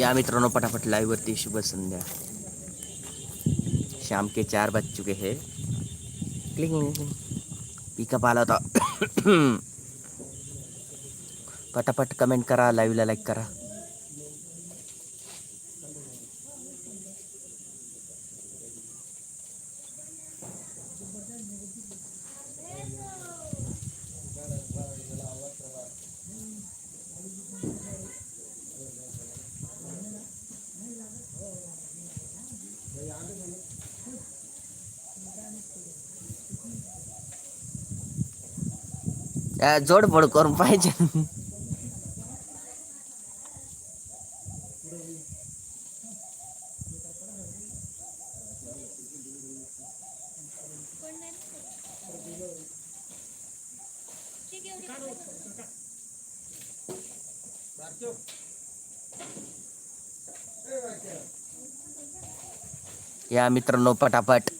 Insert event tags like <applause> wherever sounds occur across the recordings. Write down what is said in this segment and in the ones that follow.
या मित्रांनो पटापट लाइव वरती शुभ संध्या। शाम के चार बज चुके हैं। क्लिंग पिकअप आला होता पटापट कमेंट करा लाईव्हला लाइक करा। जोडफोड करून पाहिजे. या मित्रांनो पटापट.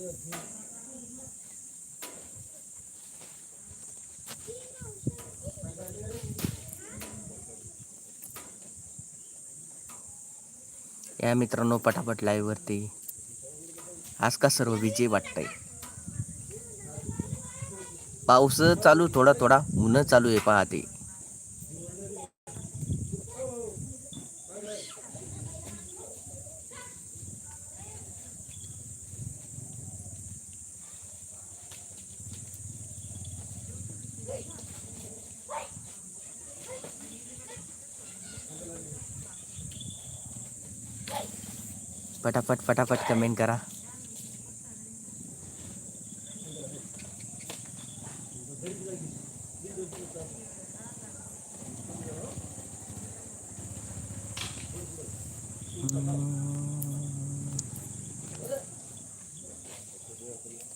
या मित्रांनो पटापट लाईव्ह वरती आज का सर्व विजय वाटतंय? पाऊस चालू थोडा थोडा ऊन चालू आहे पाहते पटापट पटापट कमेंट करा.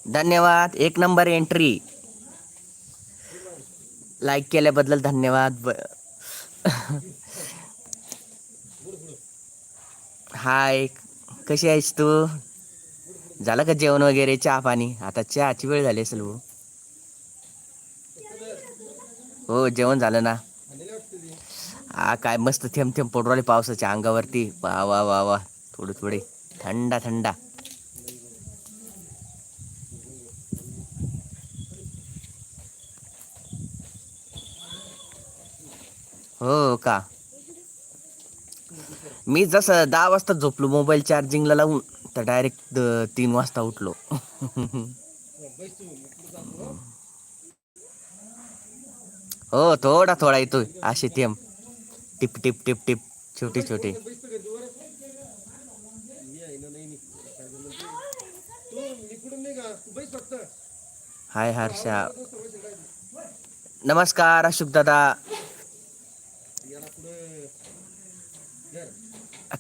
धन्यवाद. एक नंबर एंट्री लाईक केल्याबद्दल धन्यवाद. ब- <laughs> हाय कशी आहेस तू? झालं का जेवण वगैरे चहा पाणी? आता चहाची वेळ झाली असेल भाऊ. हो जेवण झालं ना. हा काय मस्त थेंब थेंब पडू राहिले पावसाच्या अंगावरती. वा वा वा वा. थोडे थोडे. थंडा थंडा. हो का? मी जसं दहा वाजता झोपलो मोबाईल चार्जिंगला लावून तर डायरेक्ट तीन वाजता उठलो. हो थोडा थोडा येतोय. असे थेंब टिप टिप टिप टिप. छोटे छोटे. हाय हर्षा. नमस्कार अशोक दादा.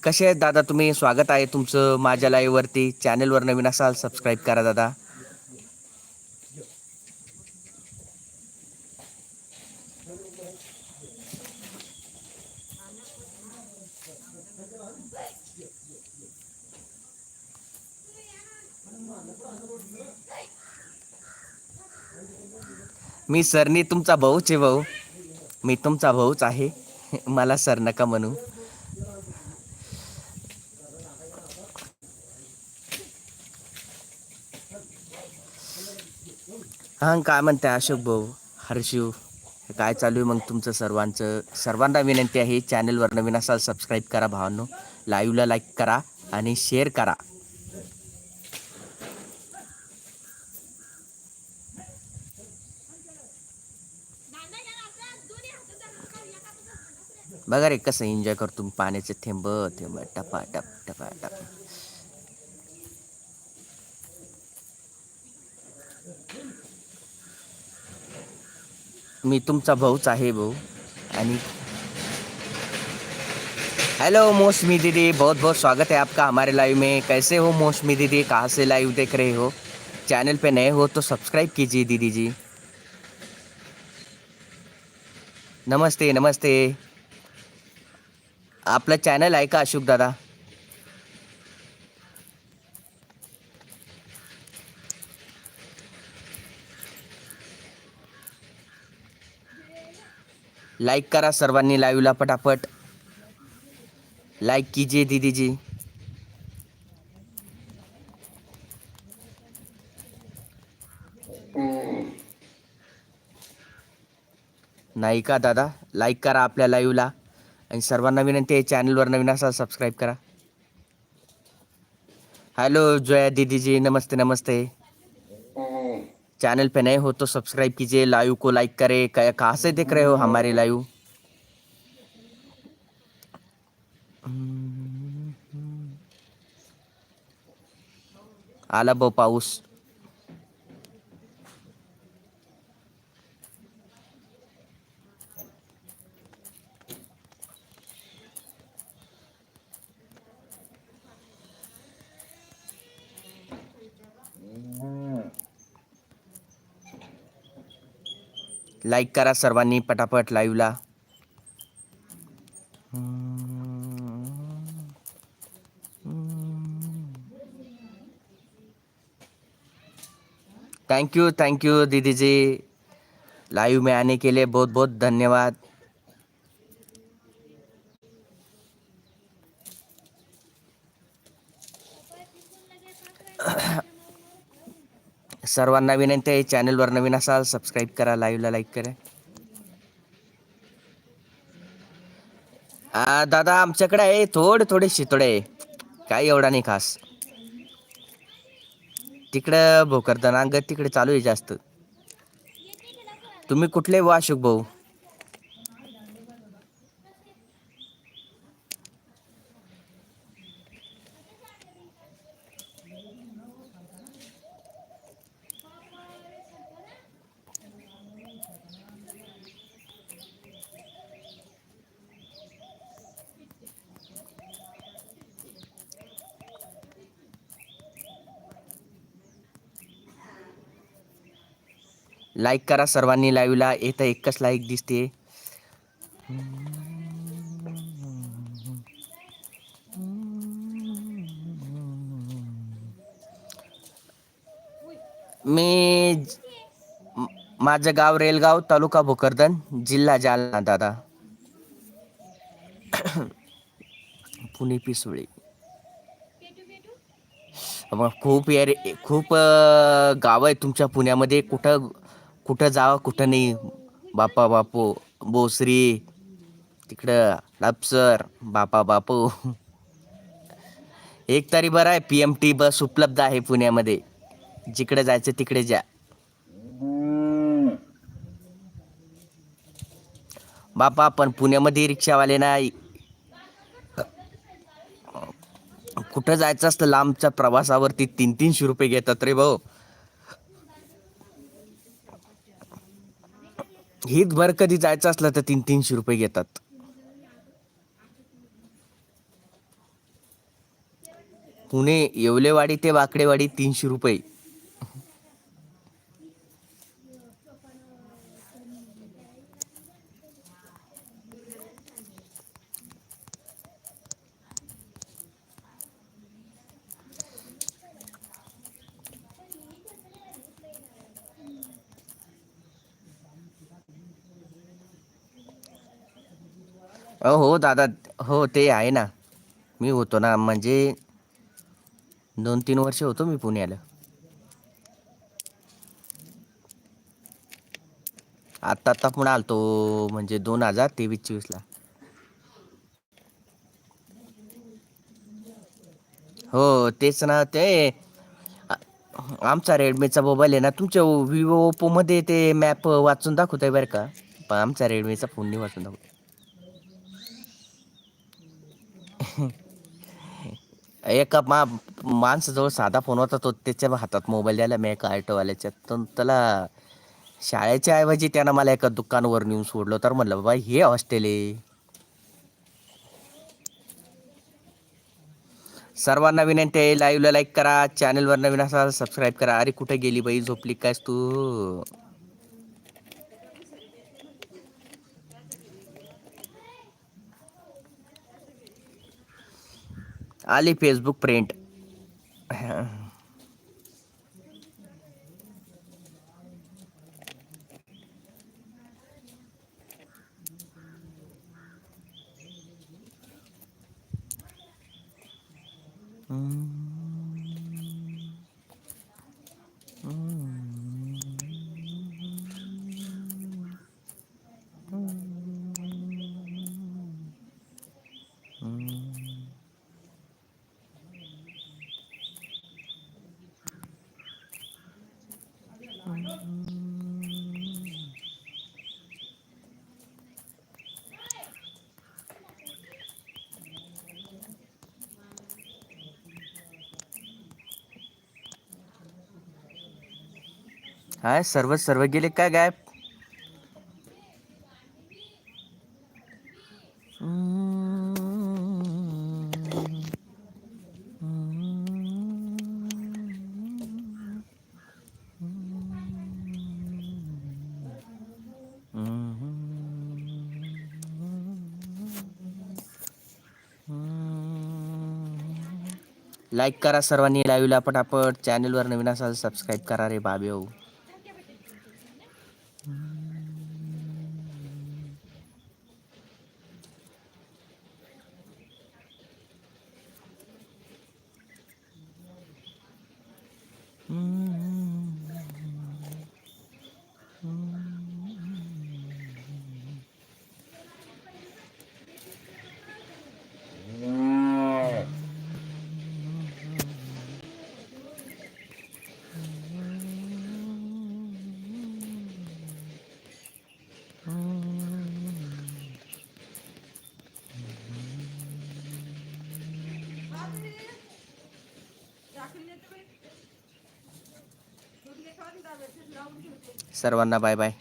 कसे आहेत दादा तुम्ही? स्वागत आहे तुमचं माझ्या लाईव्ह वरती. चॅनेलवर नवीन असाल सबस्क्राईब करा दादा. मी सरनी तुमचा भाऊच आहे भाऊ. मी तुमचा भाऊच आहे. <laughs> मला सर नका म्हणू. हा काय म्हणते अशोक भाऊ? हर्षू काय चालू आहे मग तुमचं सर्वांचं? सर्वांना विनंती आहे चॅनलवर नवीन असाल सबस्क्राईब करा भावांनो. लाईव्हला लाईक करा आणि शेअर करा. बघा रे कसं एन्जॉय करतो पाण्याचे थेंब थेंब टपा टप टपा टप. मी तुमचा भाऊच आहे भाऊ. आणि हेलो मौसमी दीदी. बहुत बहुत स्वागत है आपका हमारे लाइव में. कैसे हो मौसमी दीदी? कहाँ से लाइव देख रहे हो? चैनल पे नए हो तो सब्सक्राइब कीजिए दीदी जी. नमस्ते नमस्ते. आपलं चॅनल आहे का अशोक दादा? लाईक करा सर्वांनी लाईव्हला पटापट. लाईक कीजिए दीदी जी. नाही का दादा? लाईक करा आपल्या लाईव्हला आणि सर्वांना विनंती आहे चॅनलवर नवीन असाल सबस्क्राईब करा. हॅलो जया दीदीजी नमस्ते नमस्ते. चैनल पे नए हो तो सब्सक्राइब कीजिए, लाइव को लाइक करें। कहाँ से देख रहे हो हमारे लाइव? आला बोपाउस। लाईक करा सर्वांनी पटापट लाईव्हला थैंक यू थैंक यू दीदी जी लाइव में आने के लिए बहुत बहुत धन्यवाद. सर्वांना विनंती आहे चॅनलवर नवीन असाल सबस्क्राईब करा लाईव्हला लाईक करा. आ, दादा आमच्याकडे आहे थोडे थोडे शितोडे. आहे काही एवढा नाही खास. तिकडं भोकरदन अंगत तिकडे चालू आहे जास्त. तुम्ही कुठले हो, वा भाऊ? लाईक करा सर्वांनी लाईव्हला येतं एकच लाईक दिसते. मी माझं गाव रेलगाव तालुका भोकरदन जिल्हा जालना दादा. पुणे पिसुळे. मग खूप यार खूप गाव आहे तुमच्या पुण्यामध्ये. कुठं कुठं जावं कुठं नाही. बापा बापू बोसरी तिकडं लापसर बापा बापू. एक तरी बरं आहे पी एम टी बस उपलब्ध आहे पुण्यामध्ये. जिकडे जायचं तिकडे जा. बापा पण पुण्यामध्ये रिक्षावाले नाही. कुठं जायचं असतं लांबच्या प्रवासावरती तीन तीनशे रुपये घेतात रे भाऊ. हीच भर कधी जायचं असलं तर तीन तीनशे रुपये घेतात. पुणे येवलेवाडी ते वाकडेवाडी तीनशे रुपये. हो दादा हो ते आहे ना. मी होतो ना म्हणजे दोन तीन वर्ष होतो मी पुण्याला. आत्ता आत्ता पुन्हा आलतो म्हणजे दोन हजार तेवीस चोवीसला हो तेच ना ते आमचा रेडमीचा मोबाईल आहे ना तुमच्या विवो ओप्पोमध्ये ते मॅप वाचून दाखवत आहे बरं का? पण आमचा रेडमीचा फोन नाही वाचून दाखवत. <laughs> एका मा माणसाजवळ साधा फोन होता तो त्याच्या हातात मोबाईल द्यायला मी एका ऑटोवाल्याच्या तर त्याला शाळेच्या ऐवजी त्यानं मला एका दुकानावर नेऊन सोडलं. तर म्हणलं बाबा हे हॉस्टेल आहे. सर्वांना विनंती आहे लाईव्हला लाईक करा चॅनलवर नवीन असाल सबस्क्राईब करा. अरे कुठे गेली बाई? झोपली कायस तू? आली फेसबुक प्रिंट हाय सर्व सर्व गेले काय गायब? लाईक करा सर्वांनी लाईव्हला पटापट. चॅनलवर नवीन असाल सबस्क्राईब करा रे बाबे हो. सर्वांना बाय बाय.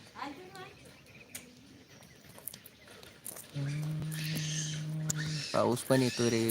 पाऊस पण येतो रे.